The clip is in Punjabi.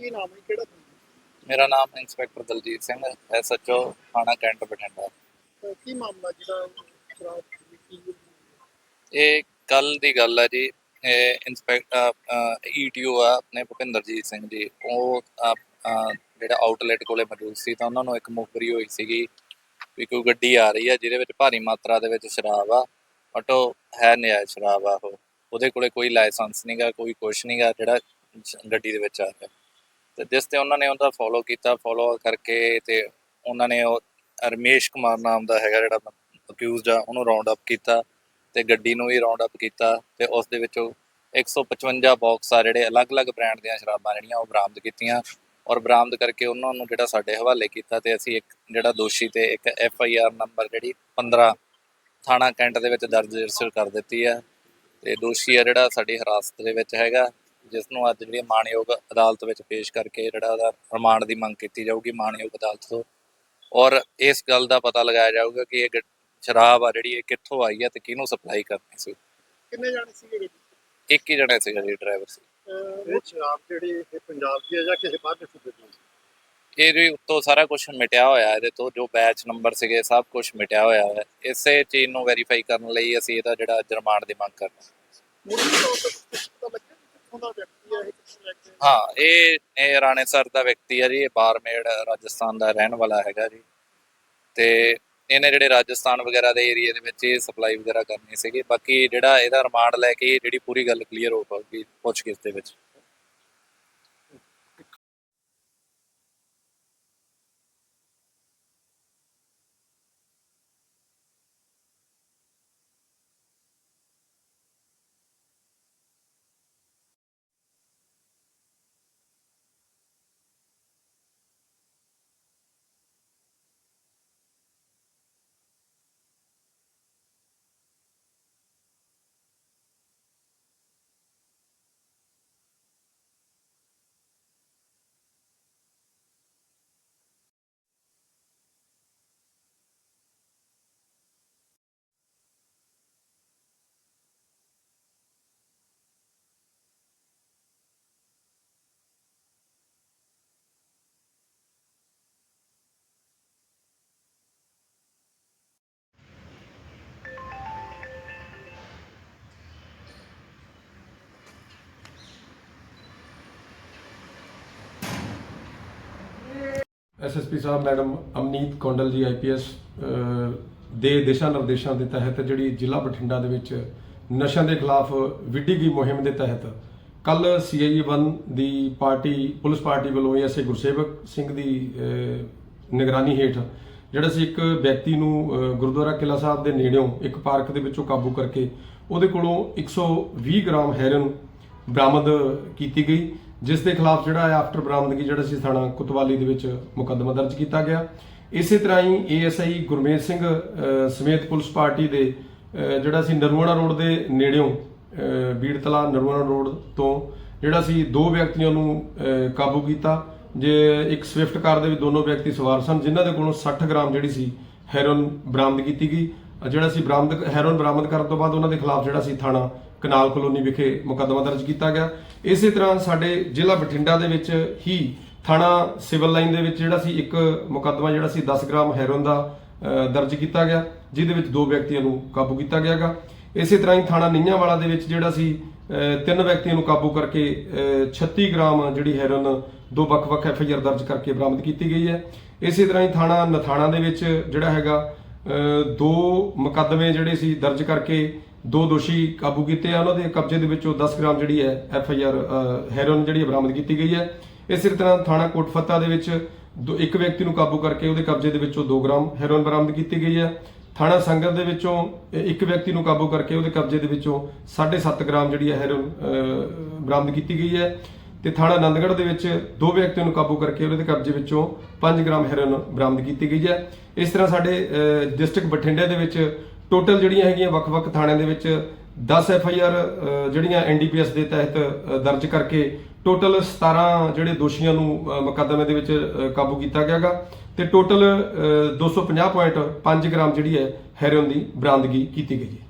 ਕੀ ਨਾਮ ਹੈ? ਕਿਹੜਾ ਮੇਰਾ ਨਾਮ ਇੰਸਪੈਕਟਰ ਦਲਜੀਤ ਸਿੰਘ ਐਸਐਚਓ ਥਾਣਾ ਕੈਂਟ ਬਠਿੰਡਾ। ਕੀ ਮਾਮਲਾ ਜਿਹੜਾ ਸ਼ਰਾਬ ਦੀ ਕੀ ਇਹ ਕੱਲ ਦੀ ਗੱਲ ਹੈ ਜੀ ਇਹ ਇੰਸਪੈਕਟਰ ਈਟੀਓ ਆ ਆਪਣੇ ਭੁਪਿੰਦਰਜੀਤ ਸਿੰਘ ਜੀ ਉਹ ਅ, ਅ, ਜਿਹੜਾ ਆਊਟਲੈਟ ਕੋਲੇ ਮੌਜੂਦ ਸੀ ਤਾਂ ਉਹਨਾਂ ਨੂੰ ਇੱਕ ਮੁਖਬਰੀ ਹੋਈ ਸੀਗੀ ਵੀ ਕੋਈ ਗੱਡੀ ਆ ਰਹੀ ਆ ਜਿਹਦੇ ਵਿੱਚ ਭਾਰੀ ਮਾਤਰਾ ਦੇ ਵਿੱਚ ਸ਼ਰਾਬ ਆ ਬਟ ਉਹ ਹੈ ਨਜਾਇਜ਼ ਸ਼ਰਾਬ ਆ ਉਹ। ਉਹਦੇ ਕੋਲੇ ਕੋਈ ਲਾਇਸੈਂਸ ਨਹੀਂਗਾ ਕੋਈ ਕੁਛ ਨਹੀਂਗਾ ਜਿਹੜਾ ਜ- ਗੱਡੀ ਦੇ ਵਿੱਚ ਆ ਰਿਹਾ। ਤੇ ਜਿਸ ਤੇ ਉਹਨਾਂ ਨੇ ਉਹਦਾ ਫੋਲੋ ਕੀਤਾ ਫੋਲੋ ਕਰਕੇ ਤੇ ਉਹਨਾਂ ਨੇ ਉਹ ਰਮੇਸ਼ ਕੁਮਾਰ ਨਾਮ ਦਾ ਹੈਗਾ ਜਿਹੜਾ ਅਕਿਊਜ਼ਡ ਆ, ਉਹਨੂੰ ਰਾਉਂਡ ਅਪ ਕੀਤਾ ਤੇ ਗੱਡੀ ਨੂੰ ਵੀ ਰਾਉਂਡ ਅਪ ਕੀਤਾ ਤੇ ਉਸ ਦੇ ਵਿੱਚੋਂ 155 ਬਾਕਸ ਆ ਜਿਹੜੇ ਅਲੱਗ-ਅਲੱਗ ਬ੍ਰਾਂਡ ਦੀਆਂ ਸ਼ਰਾਬਾਂ ਜਿਹੜੀਆਂ ਉਹ ਬਰਾਮਦ ਕੀਤੀਆਂ ਔਰ ਬਰਾਮਦ ਕਰਕੇ ਉਹਨਾਂ ਨੂੰ ਜਿਹੜਾ ਸਾਡੇ ਹਵਾਲੇ ਕੀਤਾ ਤੇ ਅਸੀਂ ਇੱਕ ਜਿਹੜਾ ਦੋਸ਼ੀ ਤੇ ਇੱਕ ਐਫ ਆਈ ਆਰ ਨੰਬਰ ਜਿਹੜੀ 15 ਥਾਣਾ ਕੈਂਟ ਦੇ ਵਿੱਚ ਦਰਜ ਰਜਿਸਟਰ ਕਰ ਦਿੱਤੀ ਆ ਤੇ ਦੋਸ਼ੀ ਆ ਜਿਹੜਾ ਸਾਡੀ ਹਿਰਾਸਤ ਦੇ ਵਿੱਚ ਹੈਗਾ ਜਿਸ ਨੂੰ ਅੱਜ ਜਿਹੜੀ ਮਾਣਯੋਗ ਅਦਾਲਤ ਵਿੱਚ ਪੇਸ਼ ਕਰਕੇ ਜਿਹੜਾ ਉਹਦਾ ਰਿਮਾਂਡ ਦੀ ਮੰਗ ਕੀਤੀ ਜਾਊਗੀ ਮਾਣਯੋਗ ਅਦਾਲਤ ਤੋਂ। ਔਰ ਇਸ ਗੱਲ ਦਾ ਪਤਾ ਲਗਾਇਆ ਜਾਊਗਾ ਕਿ ਇਹ ਸ਼ਰਾਬ ਆ ਜਿਹੜੀ ਇਹ ਕਿੱਥੋਂ ਆਈ ਹੈ ਤੇ ਕਿਹਨੂੰ ਸਪਲਾਈ ਕਰਨੀ ਸੀ। ਕਿੰਨੇ ਜਾਣੇ ਸੀਗੇ? ਇੱਕ ਹੀ ਜਣਾ ਸੀਗਾ ਜੀ ਡਰਾਈਵਰ ਸੀ। ਇਹ ਸ਼ਰਾਬ ਜਿਹੜੀ ਇਹ ਪੰਜਾਬ ਦੀ ਹੈ ਜਾਂ ਕਿਸੇ ਬਾਹਰ ਦੇ ਸੂਬੇ ਦੀ ਹੈ? ਇਹ ਵੀ ਉੱਤੋਂ ਸਾਰਾ ਕੁਝ ਮਿਟਿਆ ਹੋਇਆ ਇਹਦੇ ਤੋਂ ਜੋ ਬੈਚ ਨੰਬਰ ਸੀਗੇ ਸਭ ਕੁਝ ਮਿਟਿਆ ਹੋਇਆ ਹੈ। ਇਸੇ ਚੀਜ਼ ਨੂੰ ਵੈਰੀਫਾਈ ਕਰਨ ਲਈ ਅਸੀਂ ਇਹਦਾ ਜਿਹੜਾ ਰਿਮਾਂਡ ਦੀ ਮੰਗ ਕਰਨਾ ਮੁੱਢਲੀ ਕਿੱਥੋਂ ਦਾ ਵਿਅਕਤੀ ਹੈ, ਇਹ ਕਿੱਥੋਂ ਲੈ ਕੇ ਹਾਂ, ਇਹ ਇਹ ਰਾਣੇਸਰ ਦਾ ਵਿਅਕਤੀ ਹੈ ਜੀ, ਇਹ ਬਾਰਮੇੜ, ਰਾਜਸਥਾਨ ਦਾ ਰਹਿਣ ਵਾਲਾ ਹੈਗਾ ਜੀ। ਤੇ ਇਹਨੇ ਜਿਹੜੇ ਰਾਜਸਥਾਨ ਵਗੈਰਾ ਦੇ ਏਰੀਆ ਦੇ ਵਿੱਚ ਇਹ ਸਪਲਾਈ ਵਗੈਰਾ ਕਰਨੀ ਸੀਗੀ। ਬਾਕੀ ਜਿਹੜਾ ਇਹਦਾ ਰਿਮਾਂਡ ਲੈ ਕੇ ਜਿਹੜੀ ਪੂਰੀ ਗੱਲ ਕਲੀਅਰ ਹੋ ਪਾਊਗੀ ਪੁੱਛਗਿੱਛ ਦੇ ਵਿੱਚ। SSP Sahib, madam Amneet Kondal ji IPS ਦੇ ਦਿਸ਼ਾ ਨਿਰਦੇਸ਼ਾਂ ਦੇ ਤਹਿਤ ਜਿਹੜੀ ਜ਼ਿਲ੍ਹਾ ਬਠਿੰਡਾ ਦੇ ਵਿੱਚ ਨਸ਼ਿਆਂ ਦੇ ਖਿਲਾਫ ਵਿੱਢੀ ਗਈ ਮੁਹਿੰਮ ਦੇ ਤਹਿਤ ਕੱਲ ਸੀਆਈਏ 1 ਦੀ ਪਾਰਟੀ, ਪੁਲਿਸ ਪਾਰਟੀ ਵੱਲੋਂ ਐਸਏ ਗੁਰਸੇਵਕ ਸਿੰਘ ਦੀ ਨਿਗਰਾਨੀ ਹੇਠ ਜਿਹੜਾ ਸੀ ਇੱਕ ਵਿਅਕਤੀ ਨੂੰ ਗੁਰਦੁਆਰਾ ਕਿਲਾ ਸਾਹਿਬ ਦੇ ਨੇੜਿਓਂ ਇੱਕ ਪਾਰਕ ਦੇ ਵਿੱਚੋਂ ਕਾਬੂ ਕਰਕੇ ਉਹਦੇ ਕੋਲੋਂ 120 ਗ੍ਰਾਮ ਹੈਰਨ ਬਰਾਮਦ ਕੀਤੀ ਗਈ। ਜਿਸ ਦੇ ਖਿਲਾਫ ਜਿਹੜਾ ਹੈ ਆਫਟਰ ਬਰਾਮਦਗੀ ਜਿਹੜਾ ਸੀ ਥਾਣਾ ਕੁਤਵਾਲੀ ਦੇ ਵਿੱਚ ਮੁਕੱਦਮਾ ਦਰਜ ਕੀਤਾ ਗਿਆ। ਇਸੇ ਤਰ੍ਹਾਂ ਹੀ ਏਐਸਆਈ ਗੁਰਮੇਜ ਸਿੰਘ ਸਮੇਤ ਪੁਲਿਸ ਪਾਰਟੀ ਦੇ ਜਿਹੜਾ ਸੀ ਨਰੂਆਣਾ ਰੋਡ ਦੇ ਨੇੜਿਓਂ ਬੀੜਤਲਾ ਨਰੂਆਣਾ ਰੋਡ ਤੋਂ ਜਿਹੜਾ ਸੀ ਦੋ ਵਿਅਕਤੀਆਂ ਨੂੰ ਕਾਬੂ ਕੀਤਾ। ਜੇ ਇੱਕ ਸਵਿਫਟ ਕਾਰ ਦੇ ਵਿੱਚ ਦੋਨੋਂ ਵਿਅਕਤੀ ਸਵਾਰ ਸਨ, ਜਿਨ੍ਹਾਂ ਦੇ ਕੋਲੋਂ 60 ਗ੍ਰਾਮ ਜਿਹੜੀ ਸੀ ਹੈਰੋਨ ਬਰਾਮਦ ਕੀਤੀ ਗਈ। ਜਿਹੜਾ ਸੀ ਬਰਾਮਦ ਹੈਰੋਨ ਬਰਾਮਦ ਕਰਨ ਤੋਂ ਬਾਅਦ ਉਹਨਾਂ ਦੇ ਖਿਲਾਫ ਜਿਹੜਾ ਸੀ ਥਾਣਾ ਕਨਾਲ ਕਲੋਨੀ ਵਿਖੇ ਮੁਕੱਦਮਾ ਦਰਜ ਕੀਤਾ ਗਿਆ। ਇਸੇ ਤਰ੍ਹਾਂ ਸਾਡੇ ਜ਼ਿਲ੍ਹਾ ਬਠਿੰਡਾ ਦੇ ਵਿੱਚ ਹੀ ਥਾਣਾ ਸਿਵਲ ਲਾਈਨ ਦੇ ਵਿੱਚ ਜਿਹੜਾ ਸੀ ਇੱਕ ਮੁਕੱਦਮਾ ਜਿਹੜਾ ਸੀ 10 ਗ੍ਰਾਮ ਹੈਰੋਨ ਦਾ ਦਰਜ ਕੀਤਾ ਗਿਆ ਜਿਹਦੇ ਵਿੱਚ ਦੋ ਵਿਅਕਤੀਆਂ ਨੂੰ ਕਾਬੂ ਕੀਤਾ ਗਿਆਗਾ ਇਸੇ ਤਰ੍ਹਾਂ ਹੀ ਥਾਣਾ ਨਿੰਨਿਆਵਾਲਾ ਦੇ ਵਿੱਚ ਜਿਹੜਾ ਸੀ ਤਿੰਨ ਵਿਅਕਤੀਆਂ ਨੂੰ ਕਾਬੂ ਕਰਕੇ ਅਹ, 36 ਗ੍ਰਾਮ ਜਿਹੜੀ ਹੈਰੋਨ ਦੋ ਵੱਖ-ਵੱਖ ਐਫਆਈਆਰ ਦਰਜ ਕਰਕੇ ਬਰਾਮਦ ਕੀਤੀ ਗਈ ਹੈ। ਇਸੇ ਤਰ੍ਹਾਂ ਹੀ ਥਾਣਾ ਨਥਾਣਾ ਦੇ ਵਿੱਚ ਜਿਹੜਾ ਹੈਗਾ ਦੋ ਮੁਕੱਦਮੇ ਜਿਹੜੇ ਸੀ ਦਰਜ ਕਰਕੇ ਦੋ ਦੋਸ਼ੀ ਕਾਬੂ ਕੀਤੇ ਆ। ਉਹਨਾਂ ਦੇ ਕਬਜ਼ੇ ਦੇ ਵਿੱਚੋਂ 10 ਗ੍ਰਾਮ ਜਿਹੜੀ ਹੈ ਐਫ ਆਈ ਆਰ ਹੈਰੋਇਨ ਜਿਹੜੀ ਹੈ ਬਰਾਮਦ ਕੀਤੀ ਗਈ ਹੈ। ਇਸੇ ਤਰ੍ਹਾਂ ਥਾਣਾ ਕੋਟਫਤਾ ਦੇ ਵਿੱਚ ਦੋ- ਇੱਕ ਵਿਅਕਤੀ ਨੂੰ ਕਾਬੂ ਕਰਕੇ ਉਹਦੇ ਕਬਜ਼ੇ ਦੇ ਵਿੱਚੋਂ 2 ਗ੍ਰਾਮ ਹੈਰੋਇਨ ਬਰਾਮਦ ਕੀਤੀ ਗਈ ਹੈ। ਥਾਣਾ ਸੰਗਤ ਦੇ ਵਿੱਚੋਂ ਇੱਕ ਵਿਅਕਤੀ ਨੂੰ ਕਾਬੂ ਕਰਕੇ ਉਹਦੇ ਕਬਜ਼ੇ ਦੇ ਵਿੱਚੋਂ 7.5 ਗ੍ਰਾਮ ਜਿਹੜੀ ਹੈ ਹੈਰੋਇਨ ਬਰਾਮਦ ਕੀਤੀ ਗਈ ਹੈ। ਤੇ ਥਾਣਾ ਆਨੰਦਗੜ੍ਹ ਦੇ ਵਿੱਚ ਦੋ ਵਿਅਕਤੀਆਂ ਨੂੰ ਕਾਬੂ ਕਰਕੇ ਉਹਦੇ ਕਬਜ਼ੇ ਵਿੱਚੋਂ 5 ਗ੍ਰਾਮ ਹੈਰੋਇਨ ਬਰਾਮਦ ਕੀਤੀ ਗਈ ਹੈ। ਇਸ ਤਰ੍ਹਾਂ ਸਾਡੇ ਡਿਸਟ੍ਰਿਕਟ ਬਠਿੰਡੇ ਦੇ ਵਿੱਚ ਟੋਟਲ ਜਿਹੜੀਆਂ ਹੈਗੀਆਂ ਵੱਖ-ਵੱਖ ਥਾਣਿਆਂ ਦੇ ਵਿੱਚ 10 ਐਫ ਆਈ ਆਰ ਜਿਹੜੀਆਂ ਐਨ ਡੀ ਪੀ ਐਸ ਦੇ ਤਹਿਤ ਦਰਜ ਕਰਕੇ ਟੋਟਲ 17 ਜਿਹੜੇ ਦੋਸ਼ੀਆਂ ਨੂੰ ਮੁਕੱਦਮੇ ਦੇ ਵਿੱਚ ਕਾਬੂ ਕੀਤਾ ਗਿਆਗਾ। ਤੇ ਟੋਟਲ 250.5 ਗ੍ਰਾਮ ਜਿਹੜੀ ਹੈ, ਹੈਰੋਇਨ ਦੀ ਬਰਾਮਦਗੀ ਕੀਤੀ ਗਈ ਹੈ।